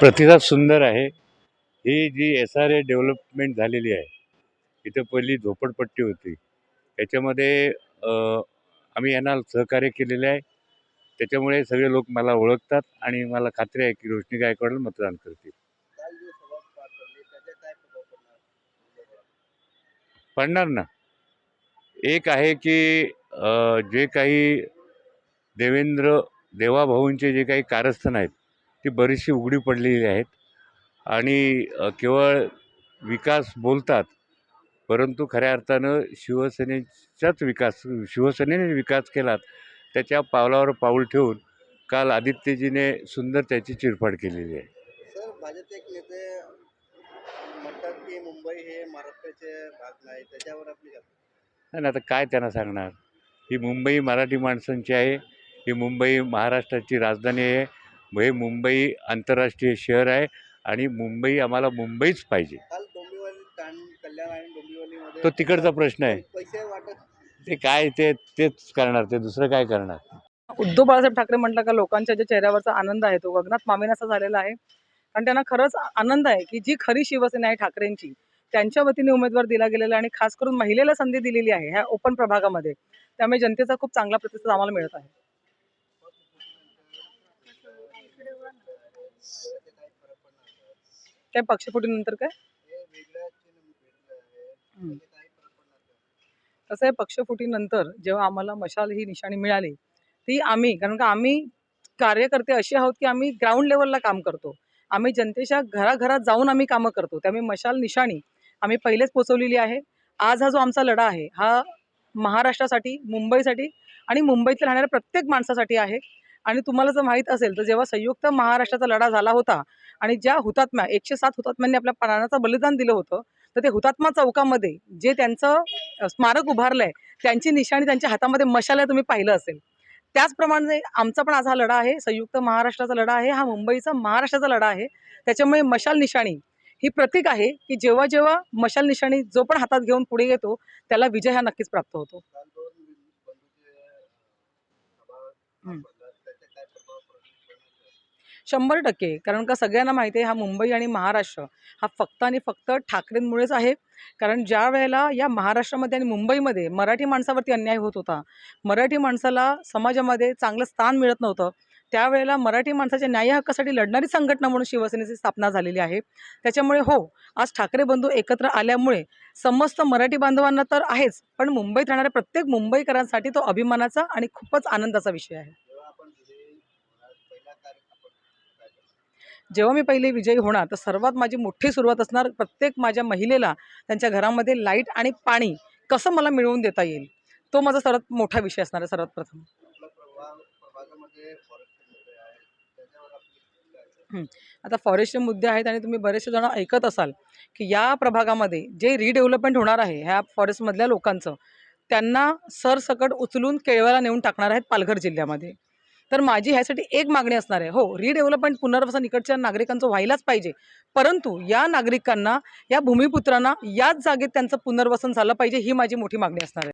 प्रतिसाद सुंदर आहे. ही जी एस आर ए डेव्हलपमेंट झालेली आहे इथं पहिली झोपडपट्टी होती. त्याच्यामध्ये आम्ही यांना सहकार्य केलेले आहे. त्याच्यामुळे सगळे लोक मला ओळखतात आणि मला खात्री आहे की रोशनी गायकवाडला मतदान करतील. पडणार ना? एक आहे की जे काही देवेंद्र देवाभाऊंचे जे काही कारस्थान आहेत ती बरीचशी उघडी पडलेली आहेत. आणि केवळ विकास बोलतात परंतु खऱ्या अर्थानं शिवसेनेचाच विकास शिवसेनेने विकास केला त्याच्या पावलावर पाऊल ठेवून काल आदित्यजीने सुंदर त्याची चिरफाड केलेली आहे. सर भाजपचे एक नेते म्हणतात की मुंबई हे महाराष्ट्राचे भाग नाही त्याच्यावर आपली? आणि आता काय त्यांना सांगणार? ही मुंबई मराठी माणसांची आहे ही मुंबई महाराष्ट्राची राजधानी आहे हे मुंबई आंतरराष्ट्रीय शहर आहे आणि मुंबई आम्हाला मुंबईच पाहिजे. तो तिकडचा प्रश्न आहे. पैसे वाटत ते काय ते तेच करणार ते दुसरं काय करणार? उद्धव बाळासाहेब ठाकरे म्हटलं का लोकांच्या ज्या चेहऱ्यावरचा आनंद आहे तो गगनात मावेनासा झालेला आहे. कारण त्यांना खरंच आनंद आहे की जी खरी शिवसेना आहे ठाकरेंची त्यांच्या वतीने उमेदवार दिला गेलेला आहे आणि खास करून महिलेला संधी दिलेली आहे ह्या ओपन प्रभागामध्ये. त्यामुळे जनतेचा खूप चांगला प्रतिसाद आम्हाला मिळत आहे. त्या पक्षफुटीनंतर काय? तसं आहे पक्षफुटीनंतर जेव्हा आम्हाला मशाल ही निशाणी मिळाली ती आम्ही कारण का आम्ही कार्यकर्ते असे आहोत की आम्ही ग्राउंड लेवलला काम करतो. आम्ही जनतेच्या घराघरात जाऊन आम्ही कामं करतो. त्यामुळे मशाल निशाणी आम्ही पहिलेच पोचवलेली आहे. आज हा जो आमचा लढा आहे हा महाराष्ट्रासाठी मुंबईसाठी आणि मुंबईतल्या राहणाऱ्या प्रत्येक माणसासाठी आहे. आणि तुम्हाला जर माहीत असेल तर जेव्हा संयुक्त महाराष्ट्राचा लढा झाला होता आणि ज्या हुतात्म्या एकशे सात हुतात्म्यांनी आपल्या प्राणाचं बलिदान दिलं होतं तर ते हुतात्मा चौकामध्ये जे त्यांचं स्मारक उभारलं आहे त्यांची निशाणी त्यांच्या हातामध्ये मशाल तुम्ही पाहिलं असेल. त्याचप्रमाणे आमचा पण आज हा लढा आहे संयुक्त महाराष्ट्राचा लढा आहे हा मुंबईचा महाराष्ट्राचा लढा आहे. त्याच्यामुळे मशाल निशाणी ही प्रतीक आहे की जेव्हा जेव्हा मशाल निशाणी जो पण हातात घेऊन पुढे येतो त्याला विजय हा नक्कीच प्राप्त होतो. शंभर टक्के. कारण का सगळ्यांना माहिती आहे हा मुंबई आणि महाराष्ट्र हा फक्त आणि फक्त ठाकरेंमुळेच आहे. कारण ज्या वेळेला या महाराष्ट्रामध्ये आणि मुंबईमध्ये मराठी माणसावरती अन्याय होत होता मराठी माणसाला समाजामध्ये चांगलं स्थान मिळत नव्हतं त्यावेळेला मराठी माणसाच्या न्याय हक्कासाठी लढणारी संघटना म्हणून शिवसेनेची स्थापना झालेली आहे. त्याच्यामुळे हो आज ठाकरे बंधू एकत्र आल्यामुळे समस्त मराठी बांधवांना तर आहेच पण मुंबईत राहणाऱ्या प्रत्येक मुंबईकरांसाठी तो अभिमानाचा आणि खूपच आनंदाचा विषय आहे जेव्हा आपण विजयी होणार पहिला कार्य आपण काय करणार? जेव्हा मी पहिले विजयी होणार तर सर्वात माझी मोठी सुरुवात असणार प्रत्येक माझ्या महिलेला त्यांच्या घरामध्ये लाइट आणि पाणी कसं मला मिळवून देता येईल तो माझा सर्वात मोठा विषय असणार आहे सर्वात प्रथम. आता फॉरेस्टचे मुद्दे आहेत आणि तुम्ही बरेचसे जण ऐकत असाल की या प्रभागामध्ये जे रिडेव्हलपमेंट होणार आहे ह्या फॉरेस्टमधल्या लोकांचं त्यांना सरसकट उचलून केळव्याला नेऊन टाकणार आहेत पालघर जिल्ह्यामध्ये. तर माझी ह्यासाठी एक मागणी असणार आहे. हो रिडेव्हलपमेंट पुनर्वसन इकडच्या नागरिकांचं व्हायलाच पाहिजे. परंतु या नागरिकांना या भूमिपुत्रांना याच जागेत त्यांचं पुनर्वसन झालं पाहिजे ही माझी मोठी मागणी असणार आहे.